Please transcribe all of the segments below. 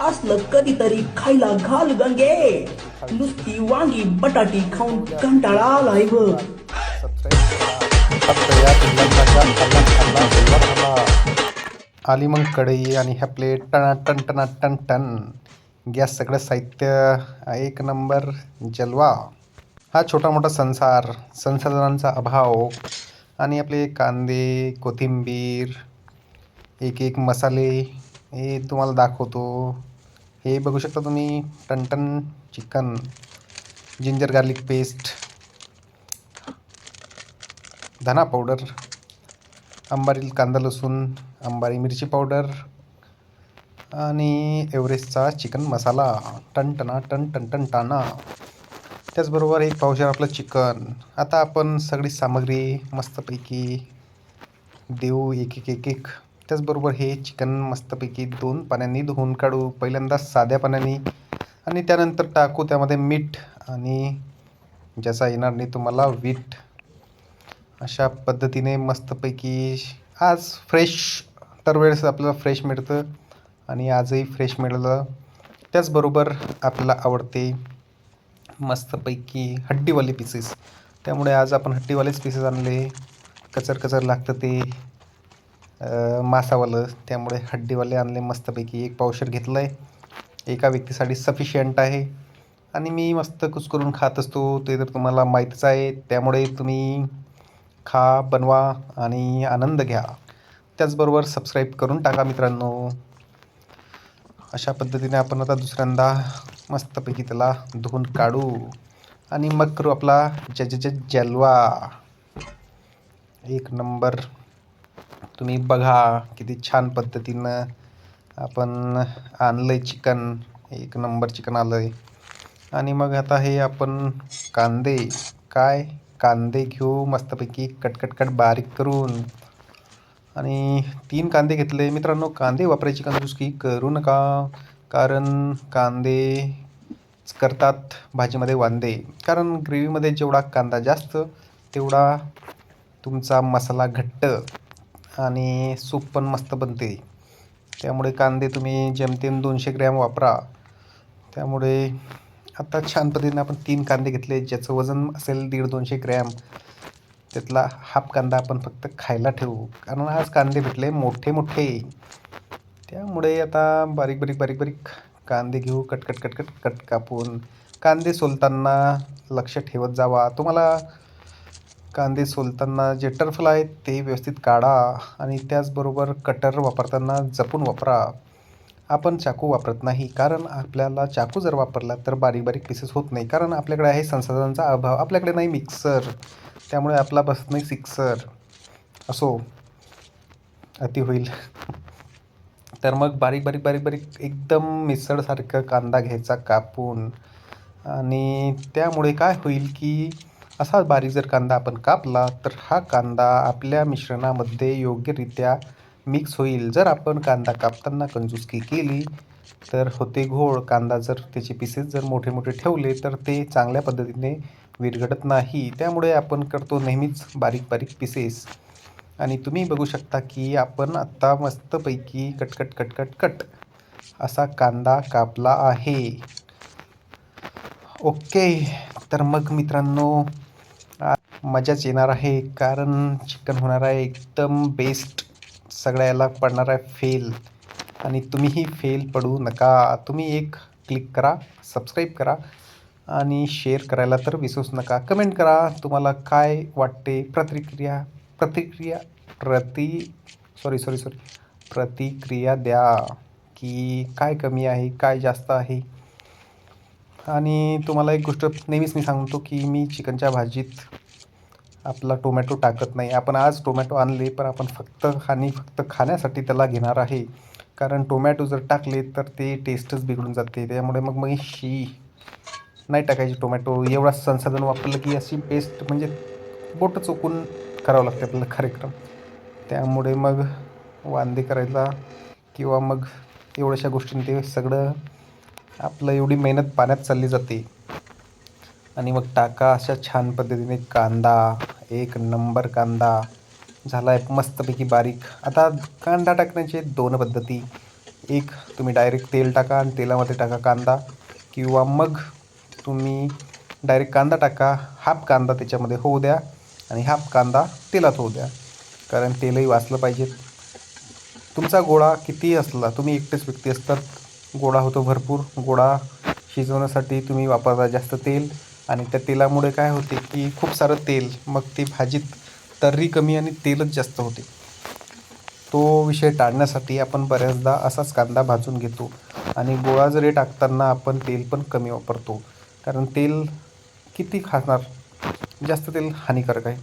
असलं कधीतरी खायला घाल गंगे. नुसती वांगी बटाटी खाऊन कंटाळा आलाय आली मग कढई आणि ह्या प्लेट टन टन टना टन टन गॅस सगळं साहित्य. एक नंबर जलवा. हा छोटा मोठा संसार संसाधनांचा अभाव. आणि आपले कांदे कोथिंबीर एक एक मसाले. हे तुम्हाला दाखवतो. हे बघू शकता तुम्ही टनटन चिकन जिंजर गार्लिक पेस्ट धना पावडर अंबारी कांदा लसूण अंबारी मिरची पावडर आणि एव्हरेस्टचा चिकन मसाला. टनटना टन टन टन टाना. त्याचबरोबर एक पावशेर आपलं चिकन. आता आपण सगळी सामग्री मस्तपैकी देऊ एक एक एक एक. त्याचबरोबर हे चिकन मस्तपैकी दोन पाण्याने धुवून काढू. पहिल्यांदा साध्या पाण्याने आणि त्यानंतर टाकू त्यामध्ये मीठ आणि ज्याचा येणार नाही तुम्हाला वीट. अशा पद्धतीने मस्तपैकी आज फ्रेश दरवेळेस आपल्याला फ्रेश मिळतं आणि आजही फ्रेश मिळालं. त्याचबरोबर आपल्याला आवडते मस्तपैकी हड्डीवाले पीसेस त्यामुळे आज आपण हड्डीवालेच पीसेस आणले. कचर कचर लागतं ते. मासावालं त्यामुळे हड्डीवाले आणले मस्तपैकी. एक पावशर घेतलं आहे एका व्यक्तीसाठी सफिशियंट आहे. आणि मी मस्त कुचकरून खात असतो. ते तर तुम्हाला माहीतच आहे. त्यामुळे तुम्ही खा बनवा आणि आनंद घ्या. त्याचबरोबर सबस्क्राईब करून टाका मित्रांनो. अशा पद्धतीने आपण आता दुसऱ्यांदा मस्तपैकी त्याला धुवून काढू. आणि मग करू आपला जज जलवा. एक नंबर. तुम्ही बघा किती छान पद्धतीनं आपण आणलं आहे चिकन. एक नंबर चिकन आलं आहे आणि मग आता हे आपण कांदे. काय? कांदे घेऊ मस्तपैकी कटकटकट बारीक करून. आणि तीन कांदे घेतले. मित्रांनो कांदे वापरायची कंजूसकी करू नका. कारण कांदे करतात भाजीमध्ये वांदे. कारण ग्रेव्हीमध्ये जेवढा कांदा जास्त तेवढा तुमचा मसाला घट्ट. आणि सूप पण मस्त बनते त्यामुळे कांदे तुम्ही जेमतेम दोनशे ग्रॅम वापरा. त्यामुळे आता छान पद्धतीने आपण तीन कांदे घेतले ज्याचं वजन असेल दीड दोनशे ग्रॅम. त्यातला हाफ कांदा आपण फक्त खायला ठेवू. कारण आज कांदे भेटले मोठे मोठे. त्यामुळे आता बारीक बारीक बारीक बारीक कांदे घेऊ कटकट कटकट कट कापून. कांदे सोलताना लक्ष ठेवत जावा. तुम्हाला कांदे सोलताना जे टर्फल आहेत ते व्यवस्थित काढा आणि त्याचबरोबर कटर वापरताना जपून वापरा. आपण चाकू वापरत नाही कारण आपल्याला चाकू जर वापरला तर बारीक बारीक पीसेस होत नाही कारण आपल्याकडे आहे संसाधनांचा अभाव. आपल्याकडे नाही मिक्सर त्यामुळे आपला बसत नाही सिक्सर असो अति होईल. तर मग बारीक बारीक बारीक बारीक एकदम मिसळसारखं कांदा घ्यायचा कापून. आणि त्यामुळे काय होईल की असा बारीक जर कांदा आपण कापला तर हा कांदा आपल्या मिश्रणामध्ये योग्यरित्या मिक्स होईल. जर आपण कांदा कापताना कंजूसकी केली तर होते घोळ. कांदा जर त्याचे पीसेस जर मोठे मोठे ठेवले तर ते चांगल्या पद्धतीने विरघडत नाही. त्यामुळे आपण करतो नेहमीच बारीक बारीक पीसेस आणि तुम्ही बघू शकता की आपण आत्ता मस्तपैकी कटकट कटकट कट असा कांदा कापला आहे. ओके तर मग मित्रांनो मजाच येणार आहे कारण चिकन होणार आहे एकदम बेस्ट सगळ्याला पडणार आहे फेल आणि तुम्हीही फेल पडू नका. तुम्ही एक क्लिक करा सबस्क्राईब करा आणि शेअर करायला तर विसरूच नका. कमेंट करा तुम्हाला काय वाटते? प्रतिक्रिया प्रतिक्रिया प्रति सॉरी सॉरी सॉरी प्रतिक्रिया द्या की काय कमी आहे काय जास्त आहे. आणि तुम्हाला एक गोष्ट नेहमीच मी सांगतो की मी चिकनच्या भाजीत आपला टोमॅटो टाकत नाही. आपण आज टोमॅटो आणले पण आपण फक्त आणि फक्त खाण्यासाठी त्याला घेणार आहे. कारण टोमॅटो जर टाकले तर ते टेस्टच बिघडून जाते. त्यामुळे मग मग शी नाही टाकायची टोमॅटो. एवढा संसाधन वापरलं की अशी पेस्ट म्हणजे बोटं चोकून करावं लागते आपल्याला कार्यक्रम. त्यामुळे मग वांदे करायला किंवा मग एवढ्याशा गोष्टींनी ते सगळं आपलं एवढी मेहनत पाण्यात चालली जाते. आणि मग टाका अशा छान पद्धतीने कांदा एक नंबर कांदा. झाला आहे मस्तपैकी बारीक. आता कांदा टाकण्याचे दोन पद्धती. एक तुम्ही डायरेक्ट तेल टाका आणि तेलामध्ये टाका कांदा. किंवा मग तुम्ही डायरेक्ट कांदा टाका हाफ कांदा त्याच्यामध्ये होऊ द्या आणि हाफ कांदा तेलात होऊ द्या. कारण तेलही वाचलं पाहिजे तुमचा गोळा कितीही असला तुम्ही एकटेच व्यक्ती असतात गोळा होतो भरपूर. गोळा शिजवण्यासाठी तुम्ही वापरता जास्त तेल. आणि त्या तेलामुळे काय होते की खूप सारं तेल मग ती भाजीत तर्री कमी आणि तेलच जास्त होते. तो विषय टाळण्यासाठी आपण बऱ्याचदा असाच कांदा भाजून घेतो. आणि गोळा जरी टाकताना आपण तेल पण कमी वापरतो. कारण तेल किती खाणार? जास्त तेल हानिकारक आहे.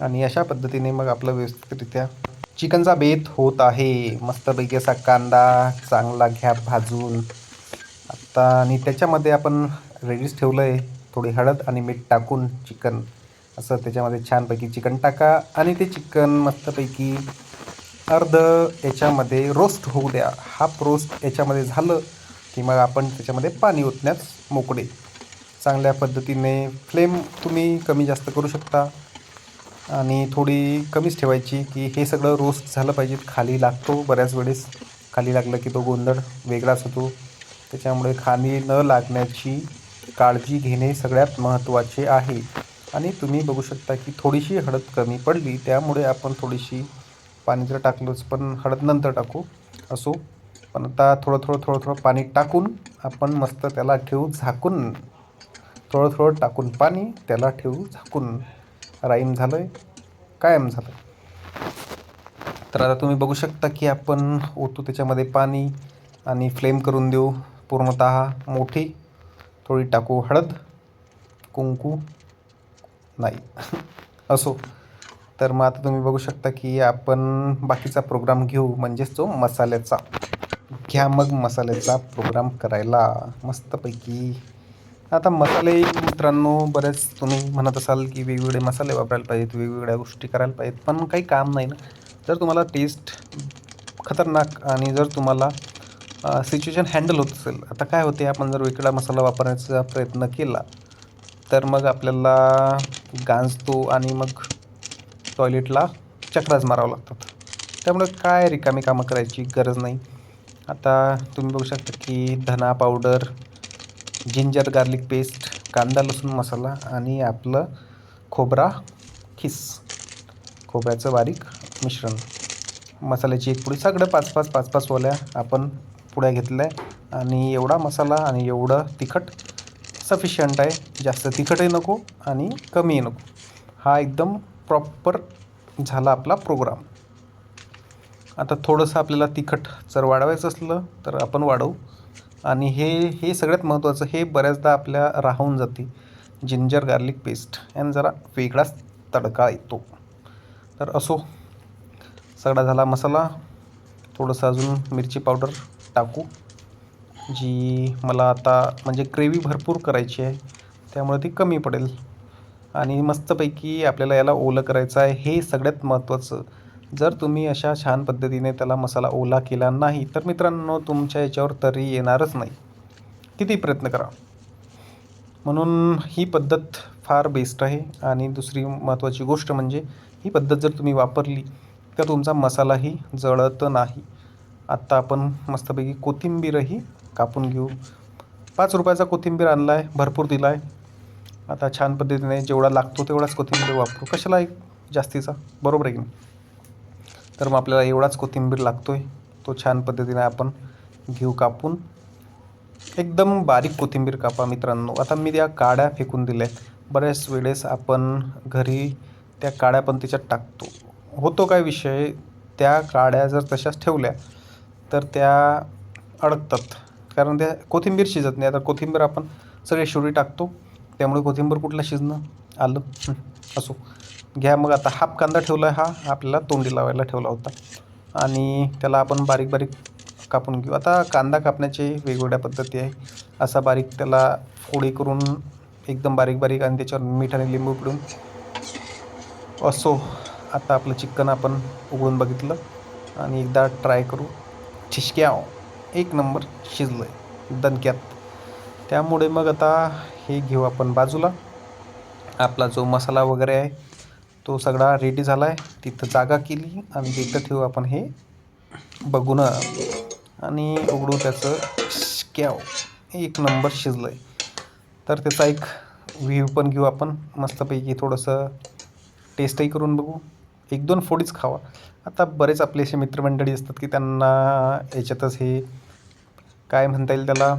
आणि अशा पद्धतीने मग आपलं व्यवस्थितरित्या चिकनचा बेत होत आहे. मस्तपैकी असा कांदा चांगला घ्या भाजून. आत्ता आणि त्याच्यामध्ये आपण रेडीच ठेवलं आहे थोडी हळद आणि मीठ टाकून चिकन. असं त्याच्यामध्ये छानपैकी चिकन टाका. आणि ते चिकन मस्तपैकी अर्ध याच्यामध्ये रोस्ट होऊ द्या. हाफ रोस्ट याच्यामध्ये झालं की मग आपण त्याच्यामध्ये पाणी ओतण्यास मोकळे. चांगल्या पद्धतीने फ्लेम तुम्ही कमी जास्त करू शकता. आणि थोडी कमीच ठेवायची की हे सगळं रोस्ट झालं पाहिजे. खाली लागतो बऱ्याच वेळेस. खाली लागलं की तो गोंधळ वेगळाच होतो. त्याच्यामुळे खाली न लागण्याची काळजी घेणे सगळ्यात महत्त्वाचे आहे. आणि तुम्ही बघू शकता की थोडीशी हळद कमी पडली त्यामुळे आपण थोडीशी पाणी जर टाकलंच पण हळद नंतर टाकू असो. पण आता थोडं थोडं थोडं थोडं पाणी टाकून आपण मस्त त्याला ठेवू झाकून थोडं थोडं टाकून पाणी त्याला ठेवू झाकून राईम झालं आहे कायम झालं तर आता तुम्ही बघू शकता की आपण ओतू त्याच्यामध्ये पाणी आणि फ्लेम करून देऊ. पूर्णत मोठी थोडी टाकू हळद कुंकू नाही असो. तर मग आता तुम्ही बघू शकता की आपण बाकीचा प्रोग्राम घेऊ म्हणजेच तो मसाल्याचा. घ्या मग मसाल्याचा प्रोग्राम करायला मस्तपैकी. आता मसाले मित्रांनो बरेच तुम्ही म्हणत असाल की वेगवेगळे मसाले वापरायला पाहिजेत वेगवेगळ्या गोष्टी करायला पाहिजेत पण काही काम नाही ना. जर तुम्हाला टेस्ट खतरनाक आणि जर तुम्हाला सिच्युएशन हँडल होत असेल आता काय होते आपण जर वेगळा मसाला वापरण्याचा प्रयत्न केला तर मग आपल्याला गांजतो आणि मग टॉयलेटला चक्राच मारावं लागतात. त्यामुळे काय रिकामी कामं करायची गरज नाही. आता तुम्ही बघू शकता की धना पावडर जिंजर गार्लिक पेस्ट कांदा लसूण मसाला आणि आपलं खोबरा खिस. खोबऱ्याचं बारीक मिश्रण. मसाल्याची एक पुडी सगळं पाच पाच पाच पाच ओल्या आपण पुड्या घेतल्या आहे आणि एवढा मसाला आणि एवढं तिखट सफिशियंट आहे. जास्त तिखटही नको आणि कमीही नको. हा एकदम प्रॉपर झाला आपला प्रोग्राम आता थोडंसं आपल्याला तिखट जर वाढवायचं असलं तर आपण वाढवू. आणि हे हे सगळ्यात महत्त्वाचं हे बऱ्याचदा आपल्या राहून जाते. जिंजर गार्लिक पेस्ट आणि जरा वेगळाच तडका येतो. तर असो सगळा झाला मसाला. थोडंसं अजून मिरची पावडर टाकू जी मला आता म्हणजे ग्रेव्ही भरपूर करायची आहे. त्यामुळे ती कमी पडेल. आणि मस्तपैकी आपल्याला याला ओलं करायचं आहे. हे सगळ्यात महत्त्वाचं. जर तुम्ही अशा छान पद्धतीने त्याला मसाला ओला केला नाही तर मित्रांनो तुमच्या याच्यावर तरी येणारच नाही. किती प्रयत्न करा. म्हणून ही पद्धत फार बेस्ट आहे. आणि दुसरी महत्त्वाची गोष्ट म्हणजे ही पद्धत जर तुम्ही वापरली तर तुमचा मसालाही जळत नाही. आत्ता आपण मस्तपैकी कोथिंबीरही कापून घेऊ. पाच रुपयाचा कोथिंबीर आणला आहे भरपूर दिला आहे आता छान पद्धतीने जेवढा लागतो तेवढाच कोथिंबीर वापरू. कशाला एक जास्तीचा. बरोबर आहे की नाही? तर मग आपल्याला एवढाच कोथिंबीर लागतो आहे तो छान पद्धतीने आपण घेऊ कापून. एकदम बारीक कोथिंबीर कापा मित्रांनो. आता मी त्या काड्या फेकून दिल्या आहेत बऱ्याच वेळेस आपण घरी त्या काड्या पण त्याच्यात टाकतो. होतो काय विषय? त्या काड्या जर तशाच ठेवल्या तर त्या अडकतात. कारण त्या कोथिंबीर शिजत नाही. आता कोथिंबीर आपण सगळे शिवरी टाकतो. त्यामुळे कोथिंबीर कुठला शिजणं? आलं. असो. घ्या. मग आता हाफ कांदा ठेवला आहे हा. आपल्याला तोंडी लावायला ठेवला होता. आणि त्याला आपण बारीक बारीक कापून घेऊ. आता कांदा कापण्याची वेगवेगळ्या पद्धती आहे. असा बारीक त्याला फोडी करून एकदम बारीक बारीक आणि त्याच्यावर मीठ आणि लिंबू पिळून असो. आता आपलं चिकन आपण उघडून बघितलं. आणि एकदा ट्राय करू. छिशक्या एक नंबर शिजलं आहे दणक्यात. त्यामुळे मग आता हे घेऊ आपण बाजूला. आपला जो मसाला वगैरे आहे तो सगळा रेडी झाला आहे तिथं जागा केली आणि तिथं ठेवू आपण हे बघून. आणि उघडू त्याचं स्कॅव एक नंबर शिजलं आहे तर त्याचा एक व्ह्यू पण घेऊ आपण. मस्तपैकी थोडंसं टेस्टही करून बघू. एक दोन फोडीच खावा. आता बरेच आपले असे मित्रमंडळी असतात की त्यांना याच्यातच हे काय म्हणता येईल त्याला?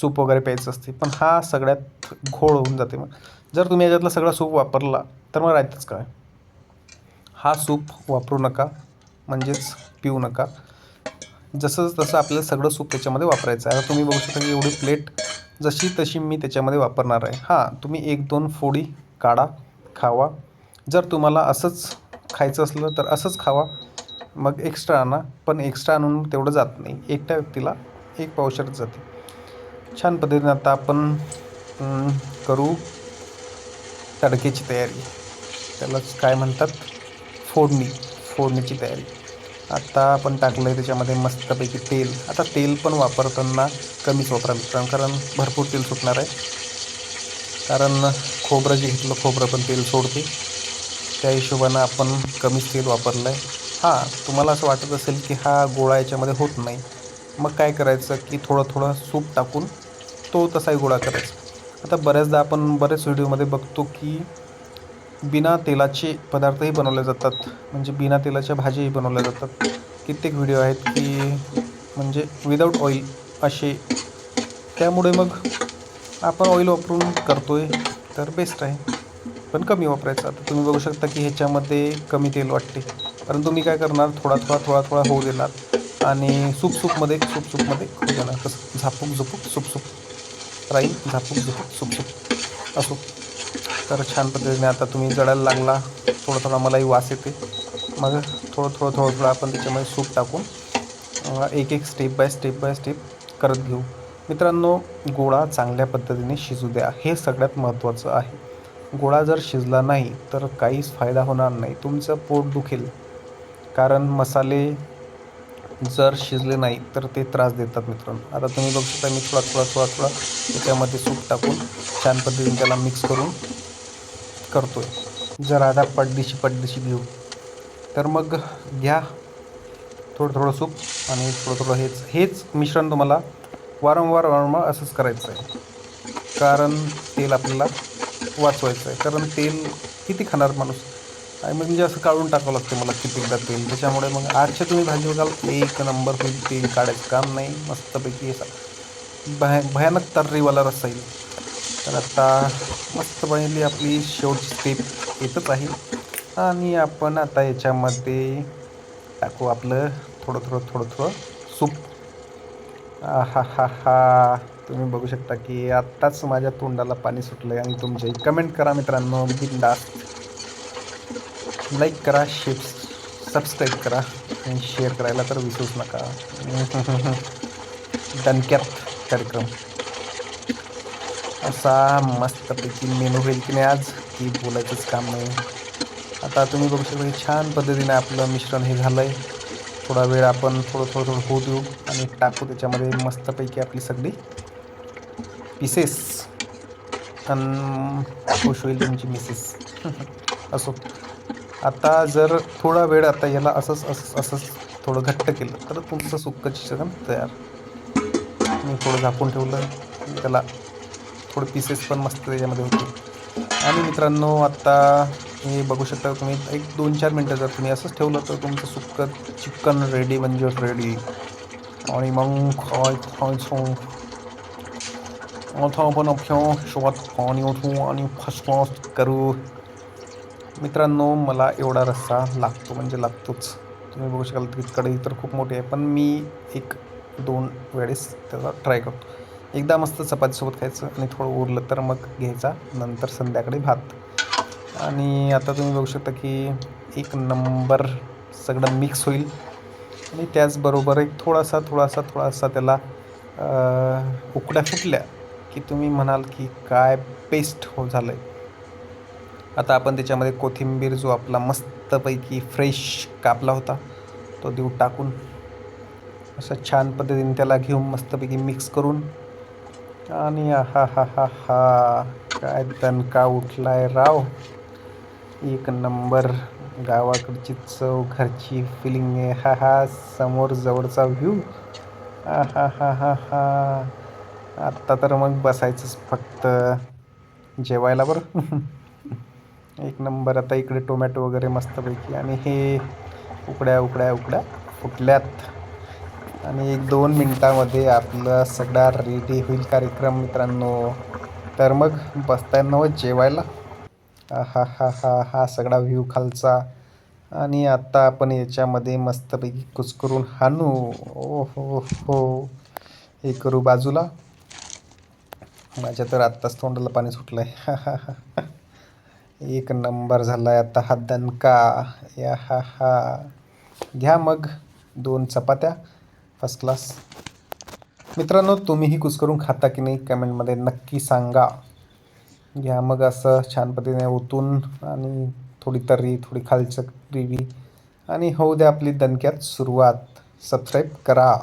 सूप वगैरे प्यायचं असते. पण हा सगळ्यात घोळ होऊन जाते. मग जर तुम्ही याच्यातला सगळा सूप वापरला तर मग राहतेच काय? हा सूप वापरू नका म्हणजेच पिऊ नका. जसं तसं आपल्याला सगळं सूप त्याच्यामध्ये वापरायचं आहे. आता तुम्ही बघू शकता की एवढी प्लेट जशी तशी मी त्याच्यामध्ये वापरणार आहे. हां तुम्ही एक दोन फोडी काढा खावा. जर तुम्हाला असंच खायचं असलं तर असंच खावा. मग एक्स्ट्रा आणा पण एक्स्ट्रा आणून तेवढं जात नाही. एकट्या व्यक्तीला एक पावशरच जाते. छान पद्धतीने आता आपण करू तडक्याची तयारी. त्यालाच काय म्हणतात? फोडणी फोडणीची तयारी. आता आपण टाकलं आहे त्याच्यामध्ये मस्तपैकी तेल. आता तेल पण वापरताना कमीच वापरा मित्रांनो कारण भरपूर तेल सुटणार आहे. कारण खोबरं जे घेतलं खोबरं पण तेल सोडते. त्या हिशोबानं आपण कमीच तेल वापरलं आहे हां तुम्हाला असं वाटत असेल की हा गोळा याच्यामध्ये होत नाही. मग काय करायचं की थोडं थोडं सूप टाकून तो तसाही गोळा करायचा. आता बऱ्याचदा आपण बरेच व्हिडिओमध्ये बघतो की बिना तेलाचे पदार्थही बनवले जातात. म्हणजे बिना तेलाच्या भाज्याही बनवल्या जातात. कित्येक व्हिडिओ आहेत की म्हणजे विदाऊट ऑइल असे. त्यामुळे मग आपण ऑइल वापरून करतो आहे तर बेस्ट आहे. पण कमी वापरायचं. आता तुम्ही बघू शकता की ह्याच्यामध्ये कमी तेल वाटते. परंतु मी काय करणार? थोडा थोडा थोडा थोडा होऊ देणार. आणि सूप सूपमध्ये सूप सूपमध्ये होऊ देणार. कसं? Zapuk Jhupuk soup soup. राहील झापूक झुपूक सूप सूप. असो. तर छान पद्धतीने आता तुम्ही जळायला लागला. थोडा थोडा मलाही वास येते. मग थोडं थोडं थोडं थोडं आपण त्याच्यामध्ये सूप टाकून एक एक step by step by step करत घेऊ. मित्रांनो गोळा चांगल्या पद्धतीने शिजू द्या. हे सगळ्यात महत्त्वाचं आहे. गोळा जर शिजला नाही तर काहीच फायदा होणार नाही. तुमचं पोट दुखेल. कारण मसाले जर शिजले नाही तर ते त्रास देतात मित्रांनो. आता तुम्ही बघू शकता मी थोडा थोडा थोडा थोडा त्याच्यामध्ये सूप टाकून छान पद्धतीने त्याला मिक्स करून करतो आहे जर आता पडदिशी पडदिशी घेऊ. तर मग घ्या. थोडं थोडं सूप आणि थोडं थोडं हेच. हेच मिश्रण तुम्हाला वारंवार वारंवार असंच करायचं आहे. कारण तेल आपल्याला वाचवायचं आहे. कारण तेल किती खाणार माणूस? आणि म्हणजे असं काढून टाकावं लागतं मला कितीकदा तेल. त्याच्यामुळे मग आजच्या तुम्ही भाजी बघाल एक नंबर तुम्ही तेल काढायचं काम नाही. मस्तपैकी असा भया भयानक तर्रीवाला रस्सा येईल तर आता मस्त बनली आपली शेवटची स्टेप येतच आहे. आणि आपण आता याच्यामध्ये टाकू आपलं थोडं थोडं थोडं थोडं सूप. हा हा हा तुम्ही बघू शकता की आत्ताच माझ्या तोंडाला पाणी सुटलं आहे आणि तुमचे कमेंट करा मित्रांनो. बिंदास्त लाईक करा शेप सबस्क्राईब करा आणि शेअर करायला तर विसरूच नका. दणक्यात कार्यक्रम. असा मस्तपैकी मेनू होईल की नाही आज? की बोलायचंच काम नाही. आता तुम्ही बघू शकता छान पद्धतीने आपलं मिश्रण हे झालं आहे थोडा वेळ आपण थोडं थोडं थोडं होऊ देऊ आणि टाकू त्याच्यामध्ये मस्तपैकी आपली सगळी पिसेस आणि खुश होईल तुमची मिसेस असो. आता जर थोडा वेळ आता याला असंच असंच असंच थोडं घट्ट केलं तर तुमचं सुक्क चिकन तयार. मी थोडं झाकून ठेवलं. त्याला फूड पीसेस पण मस्त त्याच्यामध्ये होते. आणि मित्रांनो आत्ता हे बघू शकता तुम्ही एक दोन चार मिनटं जर तुम्ही असंच ठेवलं तर तुमचं सुक्कं चिकन रेडी म्हणजे रेडी आणि मग खाय खायचं. आता पण आपल्या हिशोबात पाणी उठू आणि फर्स्ट क्लास करू. मित्रांनो मला एवढा रस्सा लागतो म्हणजे लागतोच. तुम्ही बघू शकाल की कढई तर खूप मोठी आहे पण मी एक दोन वेळेस त्याचा ट्राय करतो. एकदा मस्त चपातीसोबत खायचं आणि थोडं उरलं तर मग घ्यायचा. नंतर संध्याकाळी भात. आणि आता तुम्ही बघू शकता की एक नंबर सगळं मिक्स होईल. आणि त्याचबरोबर एक थोडासा थोडासा थोडासा त्याला उकड्या फुटल्या की तुम्ही म्हणाल की काय पेस्ट हो झालं आहे आता आपण त्याच्यामध्ये कोथिंबीर जो आपला मस्तपैकी फ्रेश कापला होता तो देऊ टाकून. असं छान पद्धतीने त्याला घेऊन मस्तपैकी मिक्स करून आणि हा हा हा हा काय दणका उठलाय राव. एक नंबर गावाकडची चव घरची फिलिंग आहे. हा हा समोर जवळचा व्ह्यू हा हा हा हा हा. आत्ता तर मग बसायचंच फक्त. जेवायला बरं. एक नंबर आता इकडे टोमॅटो वगैरे मस्तपैकी. आणि हे उकड्या उकड्या उकड्या फुटल्यात. आणि एक दोन मिनटामध्ये आपला सगळा रेडी होईल कार्यक्रम मित्रांनो. तर मग बसताय ना जेवायला. हा हा हा हा सगळा व्ह्यू खालचा. आणि आत्ता आपण याच्यामध्ये मस्तपैकी कुचकरून हाणू. ओ हो. हो हे करू बाजूला. माझ्या तर आत्ताच तोंडाला पाणी सुटलं आहे एक नंबर झाला आहे आता हा दणका. या हा हा. घ्या मग दोन चपात्या. फर्स्ट क्लास मित्रांनो तुम्हीही कुचकरून खाता की नाही कमेंटमध्ये नक्की सांगा. घ्या मग असं छान पद्धतीने ओतून आणि थोडी तर्री थोडी खालचं ग्रेव्ही. आणि होऊ द्या आपली दणक्यात सुरुवात. सबस्क्राईब करा.